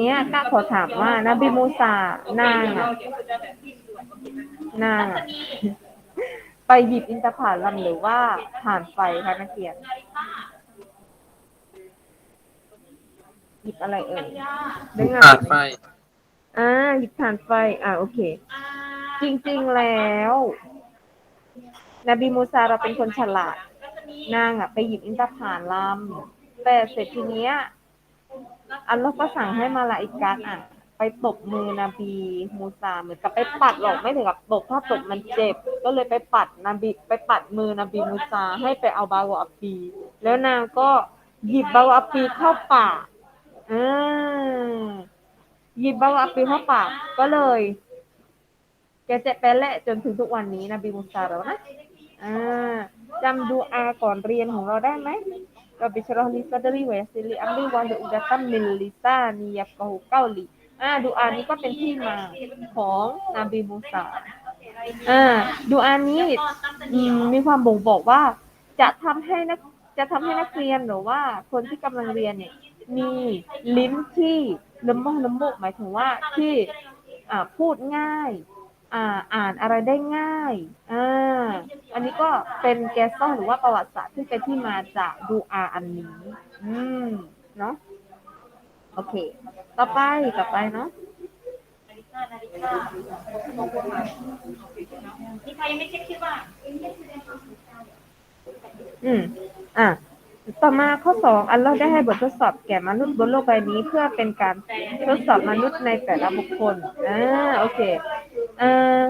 เนี้ยก้าขอถามว่านบีมูซานางอะนางอะไปหยิบอินทผลัมหรือว่าผ่านไฟคะนักเรียนหยิบอะไรเอ่ยได้งาผ่านนไฟอ่าหยิบผ่านไฟ อ่าโอเค จริง ๆแล้ว นบีมูซาเราเป็นคนฉลาดนางอะไปหยิบอินทผลัมแต่เสร็จทีเนี้ย อัลลอฮ์ก็สั่งให้มาลาอิกาอะ ไปตบมือนบีมูซาเหมือนกับไปปัดหรอกไม่ถึงกับตบถ้าตบมันเจ็บ ก็เลยไปปัดนบีไปปัดมือนบีมูซาให้ไปเอาบาวอัปปีแล้วนางก็หยิบบาวอัปปีเข้าปากอ่าหยิบบาวอัปปีเข้าปากก็เลยแกจะเป็นแหละจนถึงทุกวันนี้นบีมูซาเรานะอ่าจำดูอาก่อนเรียนของเราได้ไหม Rabbi syrah li sadri wa yassir li amri wa hlul 'uqdatam min lisani yafqahu qawli อ่าดูอานี้ก็เป็นที่มาของนบีมูซาอ่าดูอานี้อืมมีความบ่งบอกว่า จะทำให้นักจะทำให้นักเรียนหรือว่าคนที่กำลังเรียนเนี่ย มีลิ้นที่ละมุกละมุกหมายถึงว่าที่อ่าพูดง่าย อ่าอ่านอะไรได้ง่ายอ่าอันนี้ก็เป็นแกสซ่อหรือว่าประวัติศาสตร์ที่เป็นที่มาจากดูอาอันนี้ อืม เนาะโอเค ต่อไป ต่อไปเนาะมีใครยังไม่เช็คคิดว่าอืม อะต่อมาข้อสองอัลลอฮ์ได้ให้บททดสอบแก่มนุษย์บนโลกใบนี้ เพื่อเป็นการทดสอบมนุษย์ในแต่ละบุคคลอ่าโอเค เอ่อ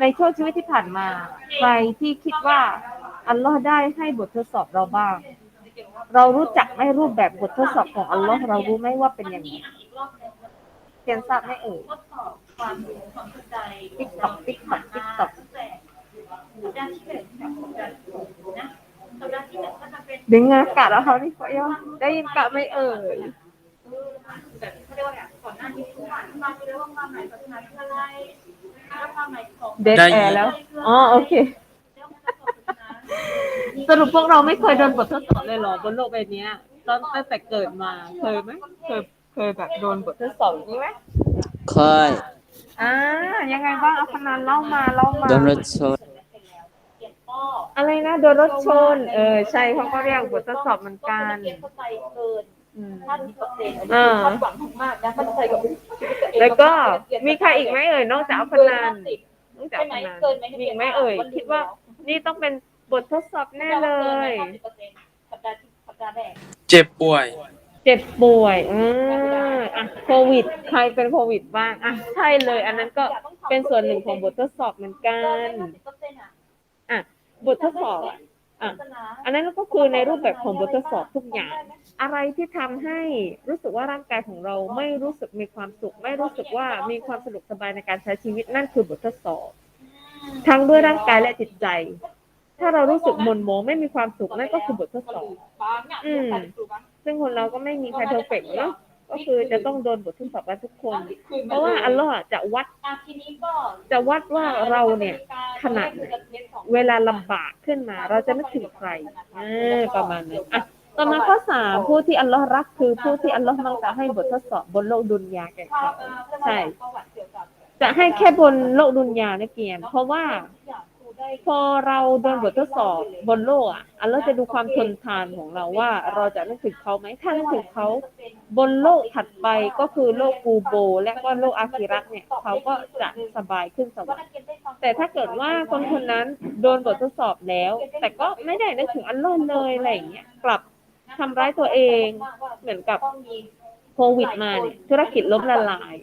ในช่วงชีวิตที่ผ่านมา ใครที่คิดว่าอัลลอฮ์ได้ให้บททดสอบเราบ้าง เรารู้จักไหมรูปแบบบททดสอบของอัลลอฮ์เรารู้ไหมว่าเป็นยังไงเพียนทราบไหมเอ่ยติ๊กต็อกติ๊กต็อกติ๊กต็อกดึงกับสัปดาห์ที่สองานกะเป็นดึงงากะแล้วเขานี่ฟอยได้ยินกะไม่เอ่ยแบบเขาเรียกว่าก่อนหน้านี้คืออ่านมาคือเรียกว่าความหมายศาสนาคืออะไรแล้ วความหมายของเดนแอร์แล้ว อ๋อ โอเค สรุปพวกเราไม่เคยโดนบททดสอบเลยเหรอบนโลกใบเนี้ยตอนตั้งแต่เกิดมาเคยไหมเคยเคยแบบโดนบททดสอบอย่างนี้ไหมเคยอ่ายังไงบ้างเอาพนันเล่ามาเล่ามา โดนรถชนเขียนข้ออะไรนะโดนรถชน เออใช่เขาก็เรียกบททดสอบเหมือนกันเรียนเข้าใจเกินอืม ห้าสิบเปอร์เซ็นต์อ่าคาดหวังมากนะเข้าใจกับชีวิตตัวเอง แล้วก็มีใครอีกไหมเอ่ยนอกจากเอาพนันนอกจากใช่พไหมนันเกินไหมมีอีกไหมเอ่ยคิดว่านี่ต้องเป็นบททดสอบแน่เลยสัปดาห์ที่สัปดาห์แรกเจ็บป่วย เจ็บป่วยอืมอะโควิด ใครเป็นโควิดบ้างอะใช่เลย อันนั้นก็เป็นส่วนหนึ่งของบททดสอบเหมือนกันอะบททดสอบอะอะอันนั้นก็คือในรูปแบบของบททดสอบทุกอย่าง อะไรที่ทำให้รู้สึกว่าร่างกายของเราไม่รู้สึกมีความสุข ไม่รู้สึกว่ามีความสะดวกสบายในการใช้ชีวิตนั่นคือบททดสอบทั้งด้วยร่างกายและจิตใจ ถ้าเรารู้สึกหม่นหมองไม่มีความสุขนั่นก็คือบททดสอบอืมซึ่งคนเราก็ไม่มีใครเพอร์เฟกต์เนาะก็คือจะต้องโดนบททดสอบกันทุกคน เพราะว่าอัลลอฮ์จะวัดจะวัดว่าเราเนี่ยขนาดเวลาลำบากขึ้นมา เราจะนึกถึงใครประมาณนั้นอะ ต่อมาข้อสามผู้ที่อัลลอฮ์รักคือผู้ที่อัลลอฮ์มักจะให้บททดสอบบนโลกดุนยาแก่เขาใช่จะให้แค่บนโลกดุนยานะเกียนเพราะว่าพอเราโดนบททดสอบบนโลกอะอัลลอฮ์จะดูความทนทานของเราว่า เราจะนึกถึงเขาไหมถ้านึกถึงเขาบนโลกถัดไปก็คือโลกกูโบ และก็โลกอาคิรัตเนี่ยเขาก็จะสบายขึ้นสวรรค์แต่ถ้าเกิดว่าคนคนนั้นโดนบททดสอบแล้ว แต่ก็ไม่ได้นึกถึงอัลลอฮ์เลยอะไรอย่างเงี้ยกลับ ทำร้ายตัวเองเหมือนกับโควิดมาเนี่ยธุรกิจล้มละลาย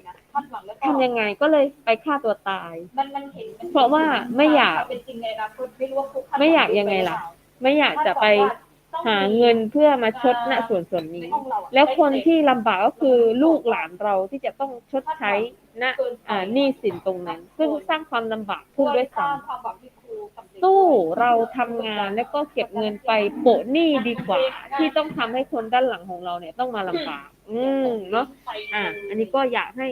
ทำยังไงก็เลยไปฆ่าตัวตาย เพราะว่าไม่อยากไม่อยากยังไงล่ะ ไม่อยากจะไปหาเงินเพื่อมาชดณส่วนส่วนนี้ แล้วคนที่ลำบากก็คือลูกหลานเราที่จะต้องชดใช้ณหนี้สินตรงนั้น ซึ่งสร้างความลำบากขึ้นด้วยซ้ำ สู้เราทำงานแล้วก็เก็บเงินไปโปะหนี้ดีกว่า ที่ต้องทำให้คนด้านหลังของเราเนี่ยต้องมาลำบากอืมเนาะอะอันนี้ก็อยากให้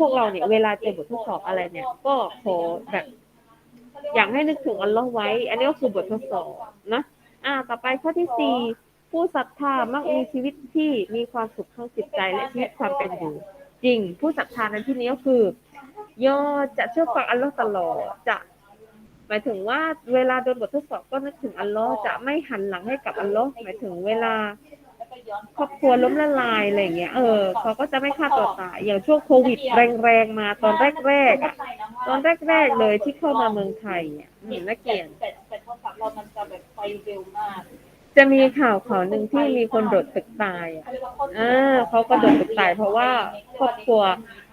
พวกเราเนี่ยเวลาเจอบททดสอบอะไรเนี่ย ก็ขอแบบ อยากให้นึกถึงอัลลอฮ์ไว้ อันนี้ก็คือบททดสอบนะอ่า ต่อไปข้อที่สี่ผู้ศรัทธามักมีชีวิตที่มีความสุขทั้งจิตใจและชีวิตความเป็นอยู่จริง ผู้ศรัทธาในที่นี้ก็คือย่อจะเชื่อฟังอัลลอฮ์ตลอดจะ หมายถึงว่าเวลาโดนบททดสอบก็นึกถึงอัลลอฮ์จะไม่หันหลังให้กับอัลลอฮ์หมายถึงเวลาแล้วก็ย้อนครอบครัวล้มละลายอะไรอย่างเงี้ย เออเขาก็จะไม่ฆ่าตัวตาย อย่างช่วงโควิดแรงๆมาตอนแรกๆอะตอนแรกๆเลยที่เข้ามาเมืองไทยเนี่ยอืมนักเกียรติแต่แต่โทรศัพท์เรามันจะแบบไฟเร็วมากจะมีข่าวข่าวหนึ่งที่มีคนโดดตึกตายอะอ่าเขาก็โดดตึกตายเพราะว่าครอบครัว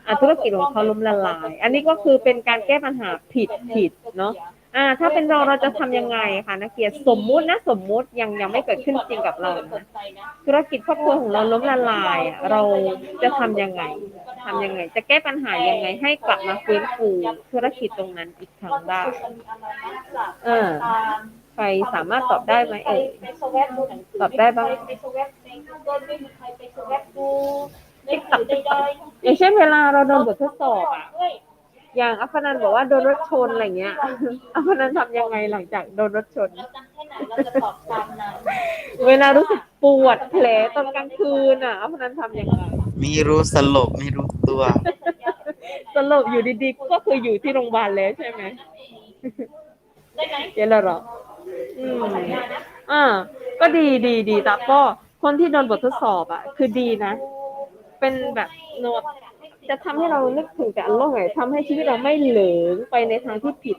อะธุรกิจของเขาล้มละลาย อันนี้ก็คือเป็นการแก้ปัญหาผิดผิดเนาะ อ่า ถ้าเป็นเราเราจะทำยังไงคะนักเกียรติสมมุตินะสมมุติยังยังไม่เกิดขึ้นจริงกับเรานะธุรกิจครอบครัวของเราล้มละลายอะเราจะทำยังไงทำยังไง จะแก้ปัญหายังไงให้กลับมาฟื้นฟูธุรกิจตรงนั้นอีกครั้งได้เออใครสามารถตอบได้ไหมเอ่ยไปสวปดูหนังสืตอบได้บ้างไปสวปใน Google ไม่มีใครไปสวปดูในสื่อใดๆอย่างเช่นเวลาเราโดนบททดสอบอะเฮ้ย อย่างอัฟนันบอกว่าโดนรถชนอะไรเงี้ยอัฟนันทำยังไงหลังจากโดนรถชน เราจำแค่ไหนเราจะตอบตามนั้นเวลารู้สึกปวดแผลตอนกลางคืนอะอัฟนันทำยังไงไม่รู้สลบไม่รู้ตัว สลบอยู่ดีๆก็คืออยู่ที่โรงพยาบาลแล้วใช่ไหมได้ไหมเดี๋ยวเราหรออืมอ่า ก็ดีดีดีแต่ก็คนที่โดนบททดสอบอะ คือดีนะ เป็นแบบโนต จะทำให้เรานึกถึงแต่อัลลอฮ์ไงทำให้ชีวิตเราไม่เหลิงไปในทางที่ผิด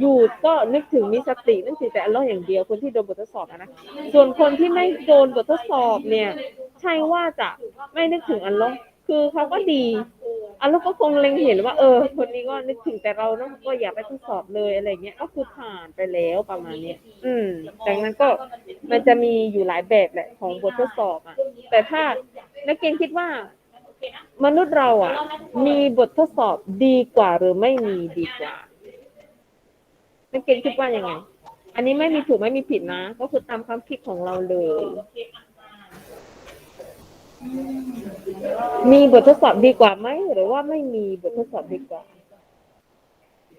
อยู่ก็นึกถึงมีสตินึกถึงแต่อัลลอฮ์อย่างเดียวคนที่โดนบททดสอบนะส่วนคนที่ไม่โดนบททดสอบเนี่ย ใช่ว่าจะไม่นึกถึงอัลลอฮ์คือเขาก็ดีอัลลอฮ์ก็คงเล็งเห็นว่า เออ คนนี้ก็นึกถึงแต่เราเนาะก็อย่าไปทดสอบเลยอะไรเงี้ยก็คือผ่านไปแล้วประมาณเนี้ยอืมดังนั้นก็มันจะมีอยู่หลายแบบแหละของบททดสอบอะแต่ถ้านักเรียนคิดว่า มนุษย์เราอะ มีบททดสอบดีกว่าหรือไม่มีดีกว่านักเรียนคิดว่ายังไง อันนี้ไม่มีถูกไม่มีผิดนะ ก็คือตามความคิดของเราเลย มีบททดสอบดีกว่าไหมหรือว่าไม่มีบททดสอบดีกว่า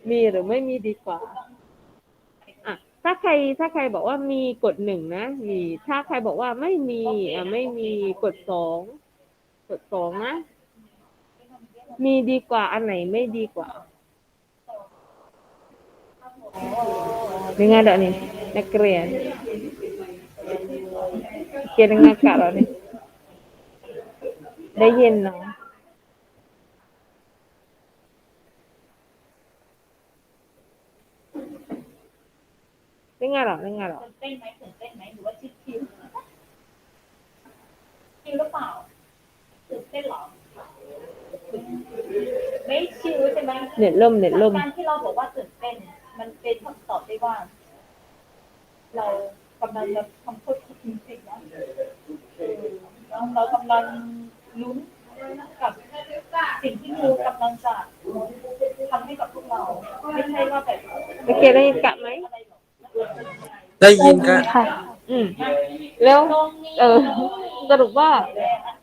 มีหรือไม่มีดีกว่าอะถ้าใครถ้าใครบอกว่ามีกดหนึ่งนะมีถ้าใครบอกว่าไม่มีอะไม่มีกดสอง ดสองนะ มีดีกว่าอันไหนไม่ดีกว่า Dengar tak ni? Nak keren. Okay, dengar kat tak ni? ได้ยินเนาะได้ไงหรอได้ไงหรอตื่นเต้นไหมตื่นเต้นไหมหรือว่าชิวชิวชิวหรือเปล่า ตื่นเต้นเหรอ ไม่ชิวใช่ไหมเน็ตล่มเน็ตล่ม การที่เราบอกว่าตื่นเต้น มันเป็นคำตอบได้ว่า เรากำลังจะทำโทษจริงๆนะเออเรากำลังลุ้นกับสิ่งที่งูกำลังจะทำให้กับพวกเรา ไม่ใช่ว่าแบบโอเคได้ยินกะไหมได้ยินก็ อืม แล้ว เออ สรุปว่า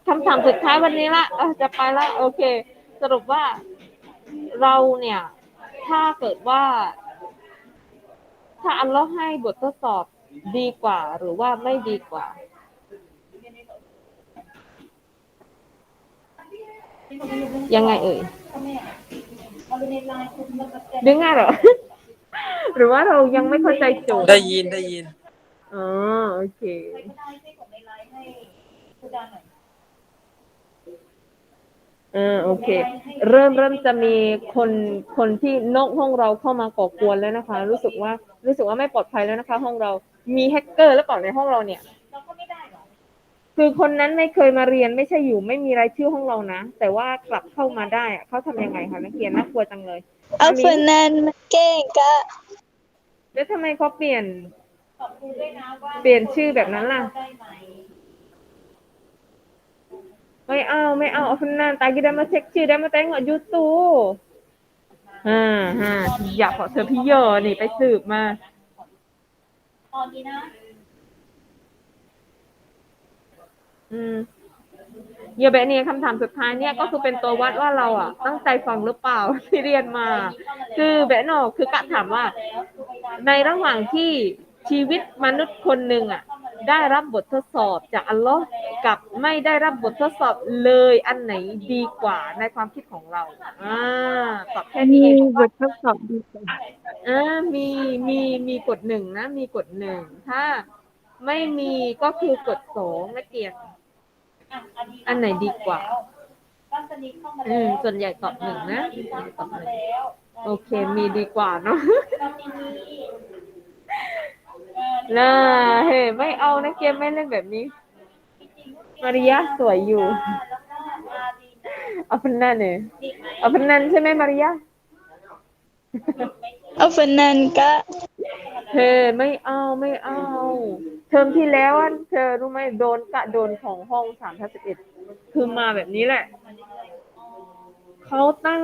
คำถามสุดท้ายวันนี้ละเออจะไปละโอเค สรุปว่าเราเนี่ย ถ้าเกิดว่า ถ้าอัลเลอฮ์ให้บททดสอบดีกว่า หรือว่าไม่ดีกว่า ยังไงเอ่ยดึงง่ายเหรอ หรือว่าเรายังไม่เข้าใจโจทย์ ได้ยินได้ยิน อ๋อโอเคอ่าโอเค เริ่มเริ่มจะมีคนคนที่นอกห้องเราเข้ามาก่อกวนแล้วนะคะ รู้สึกว่ารู้สึกว่าไม่ปลอดภัยแล้วนะคะ ห้องเรามีแฮกเกอร์หรือเปล่าในห้องเราเนี่ย เราก็ไม่ได้หรอคือคนนั้นไม่เคยมาเรียนไม่ใช่อยู่ไม่มีรายชื่อห้องเรานะ แต่ว่ากลับเข้ามาได้อะเขาทำยังไงคะนักเรียนน่ากลัวจังเลยอัลฟานันมันเก่งกะแล้วทำไมเขาเปลี่ยน ตอบครูด้วยนะว่าเปลี่ยนชื่อแบบนั้นล่ะ ได้ไหม ไม่เอาไม่เอาเอาคนนั้นตายกี่ได้มาเช็คชื่อได้มาแต่งกับยูทูบอ่าฮะอยากขอเธอพี่เยอนี่ไปสืบมา ตอนนี้นะอืมเยอะแบบนี้คำถามสุดท้ายเนี่ยก็คือเป็นตัววัดว่าเราอะ ตั้งใจฟังหรือเปล่า ที่เรียนมา คือแบะนอกคือกะถามว่า ในระหว่างที่ ชีวิตมนุษย์คนหนึ่งอะได้รับบททดสอบจากอัลลอฮ์กับไม่ได้รับบททดสอบเลยอันไหนดีกว่าในความคิดของเราอ่าตอบแค่นี้มีบททดสอบดีกว่าอ่ามีมีมีกฎหนึ่งนะ มีกฎหนึ่งถ้าไม่มีก็คือกฎสองนักเกียรติอันไหนดีกว่าอืมส่วนใหญ่ตอบหนึ่งนะตอบหนึ่งโอเค มีดีกว่าเนาะ นีเออน่าเฮ้ไม่เอานะเกมไม่เล่นแบบนี้ มาริยาสวยอยู่แล้วก็อาดีนะเอาพันนันเนี่ยดีไหมเอาพันนันใช่ไหมมาริยาเอาฝนนันก็เธอไม่เอาไม่เอา เทอมที่แล้วอะเธอรู้ไหมโดนกะโดนของห้องสามทับสิบเอ็ดคือมาแบบนี้แหละเขาตั้ง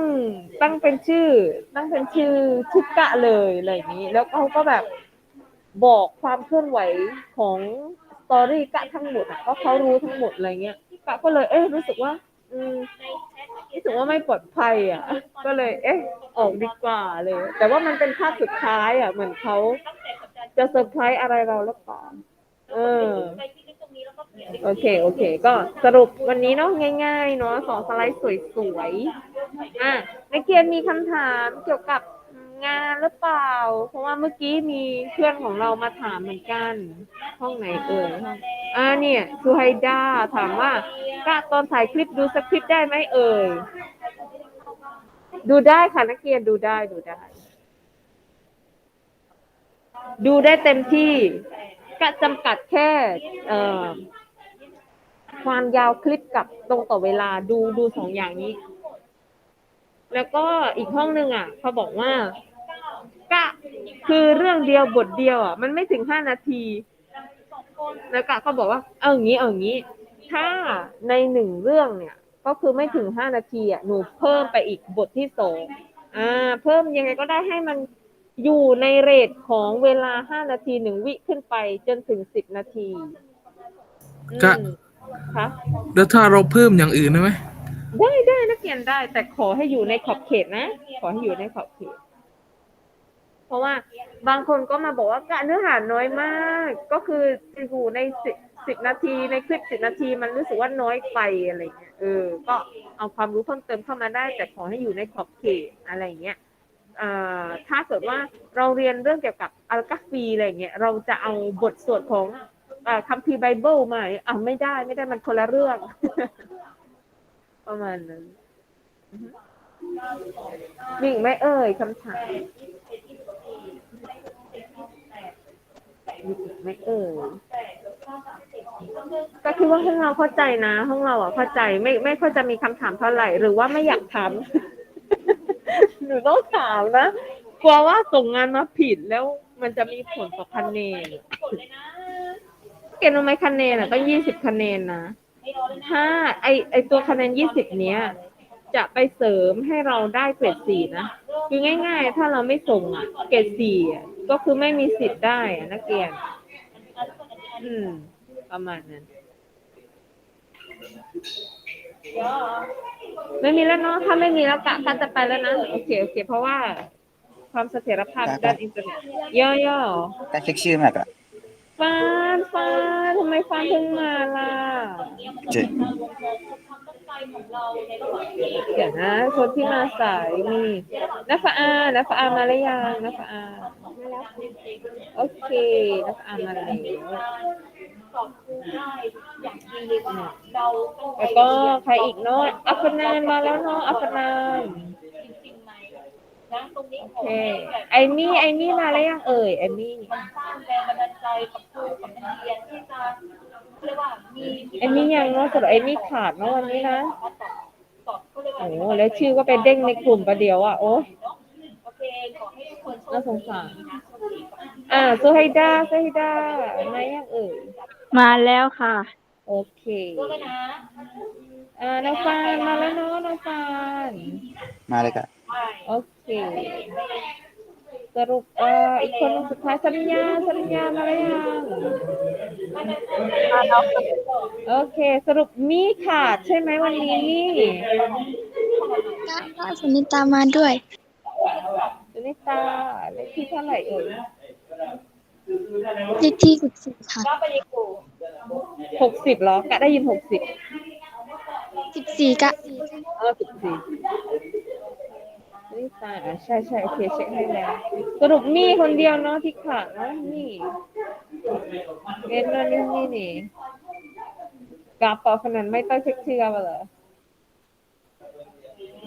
ตั้งเป็นชื่อ ตั้งเป็นชื่อชื่อกะเลยอะไรอย่างนี้ แล้วเขาก็แบบ บอกความเคลื่อนไหวของสตอรี่กะทั้งหมดอะก็เขารู้ทั้งหมดอะไรเงี้ยกะก็เลยเอ๊ะรู้สึกว่า อืมรู้สึกว่าไม่ปลอดภัย อะ ก็เลย เอ๊ะ ออกดีกว่าเลย แต่ว่ามันเป็นภาคสุดท้าย อะ เหมือนเขาจะเซอร์ไพรส์อะไรเราหรือเปล่าเออไปที่ตรงนี้แล้วก็เขียนโอเค โอเค ก็สรุปวันนี้เนาะง่าย ๆ เนาะสองสไลด์สวยๆอะนักเรียนมีคำถามเกี่ยวกับ งานหรือเปล่า เพราะว่าเมื่อกี้มีเพื่อนของเรามาถามเหมือนกัน ห้องไหนเอ่ยห้องอ่าเนี่ยซูไฮดาถามว่ากะตอนถ่ายคลิปดูสคริปต์ได้ไหมเอ่ย ดูได้ค่ะนักเรียนดูได้ดูได้ ดูได้เต็มที่ก็จำกัดแค่เอ่อความยาวคลิปกับตรงต่อเวลาดูดูสองอย่างนี้ แล้วก็อีกห้องหนึ่งอะ เขาบอกว่า คือเรื่องเดียวบทเดียวอะมันไม่ถึงห้านาที แล้วกะก็บอกว่า เอาอย่างนี้เอาอย่างนี้ ถ้าในหนึ่งเรื่องเนี่ย ก็คือไม่ถึงห้านาทีอะหนูเพิ่มไปอีกบทที่สองอ่า เพิ่มยังไงก็ได้ให้มันอยู่ในเรทของเวลาห้านาทีหนึ่งวิขึ้นไปจนถึงสิบนาทีกะอืมคะแล้วถ้าเราเพิ่มอย่างอื่นได้ไหมได้ได้นักเรียนได้ แต่ขอให้อยู่ในขอบเขตนะ ขอให้อยู่ในขอบเขต เพราะว่าบางคนก็มาบอกว่ากะเนื้อหาน้อยมาก ก็คืออยู่ในสิบสิบนาทีในคลิปสิบนาทีมันรู้สึกว่าน้อยไปอะไรเงี้ยเออ ก็เอาความรู้เพิ่มเติมเข้ามาได้ แต่ขอให้อยู่ในขอบเขตอะไรเงี้ยเอ่อถ้าเกิดว่าเราเรียนเรื่องเกี่ยวกับอัลกัฟฟีอะไรเงี้ยเราจะเอาบทสวดของอ่อคัมภีร์ไบเบิลมาอะไม่ได้ไม่ได้มันคนละเรื่อง ประมาณนั้นมีไหมเอ่ยคำถาม มีอีกไหมเอ่ยก็คือว่าห้องเราเข้าใจนะห้องเราอะเข้าใจไม่ไม่ค่อยจะมีคำถามเท่าไหร่ หรือว่าไม่อยากถามหนูต้องถามนะกลัวว่าส่งงานมาผิดแล้วมันจะมีผลต่อคะแนนเกณฑ์รู้ไหมคะแนนอะก็ยี่สิบคะแนนนะถ้าไอไอตัวคะแนนยี่สิบเนี้ย จะไปเสริมให้เราได้เกรดสี่นะคือง่าย ๆ ถ้าเราไม่ส่งอะเกรดสี่อะ ก็คือไม่มีสิทธิ์ได้อะนักเรียน อืม ประมาณนั้น ไม่มีแล้วเนาะถ้าไม่มีแล้วกะกะจะไปแล้วนะ โอเค โอเค เพราะว่า ความเสถียรภาพด้านอินเทอร์เน็ตย่อย่อการเช็คชื่อมากอะฟานฟานทำไมฟานเพิ่งมาล่ะ เจ็ ดเดี๋ยวนะคนที่มาสายมีนัฟอานัฟอามาแล้วยังนัฟอาโอเคนัฟอามาแล้วตอบครูได้อางดีว่าเราต้องไปแล้วก็ใครอีกเนาะอัฟนานมาแล้วเนาะอัฟนานโอเคไอมี่ไอมี่มาแล้วยังเอ่ยไอมี่มันสร้างแรงบันดาลใจกับครูกับนักเรียนที่จะ เรียกว่ามีไอมี่ยังเนาะสำหรับไอมี่ขาดเนาะวันนี้นะตอบเขาเรียกว่าโอ้แล้วชื่อก็ไปเด้งในกลุ่มประเดียวอะโอ้โอเคขอให้ทุกคนโชคน่าสงดีสารนะโชคดีกับอ่าซูไฮดาซูไฮดามายังเอ่ยมาแล้วค่ะ โอเคด้วยนะอ่าน้องฟานมาแล้วเนาะน้องฟานมาเลยกะใช่โอเค สรุปเอ่ออีกคนหนึ่งสุดท้ายสัญญาสัญญามาแล้วยังโอเค สรุปมีขาดใช่ไหมวันนี้มีก็สนิตามาด้วยสุนิตาเลขที่เท่าไหร่เอ่ยเลขที่สิบสี่ค่ะก็ไปยิกูหกสิบเหรอกะได้ยินหกสิบสิบสี่กะเออสิบสี่ นี่ตายอะใช่ใช่โอเคเช็คให้แล้วสรุปมีคนเดียวเนาะที่ขาดเนาะนี่เอ็นนั่นนี่นี่นี่กาปอขนาดไม่ต้องเช็คชื่อมาเหรอ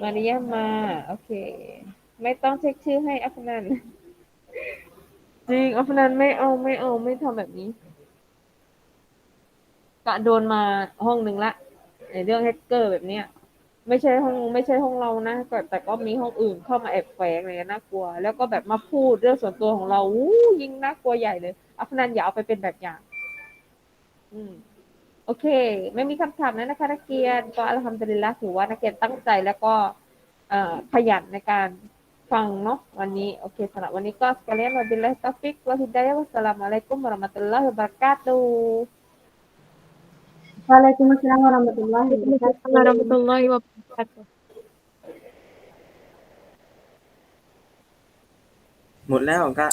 มาริยามา โอเค ไม่ต้องเช็คชื่อให้อัฟนันจริงอัฟนันไม่เอาไม่เอาไม่ทำแบบนี้กะโดนมาห้องหนึ่งละในเรื่องแฮกเกอร์แบบเนี้ย ไม่ใช่ห้องไม่ใช่ห้องเรานะแต่แต่ก็มีห้องอื่นเข้ามาแอบแฝงอะไรเงี้ยน่ากลัว แล้วก็แบบมาพูดเรื่องส่วนตัวของเราอู้ยิ่งน่ากลัวใหญ่เลยอัฟนันอย่าเอาไปเป็นแบบอย่าง อืม โอเค ไม่มีคำถามแล้วนะคะ นักเรียนก็อัลฮัมดุลิลละถือว่านักเรียนตั้งใจแล้วก็เอ่อขยันในการฟังเนาะวันนี้โอเคสำหรับวันนี้ก็สกาเลียนวะบิลลาฮิตอฟิกวะฮิดายะวัสสลามุอะลัยกุมวะเราะมะตุลลอฮิวะบะเราะกาตุฮ์ Waalaikumsalam warahmatullahi wabarakatuh. warahmatullahi wabarakatuh. หมดแล้วก็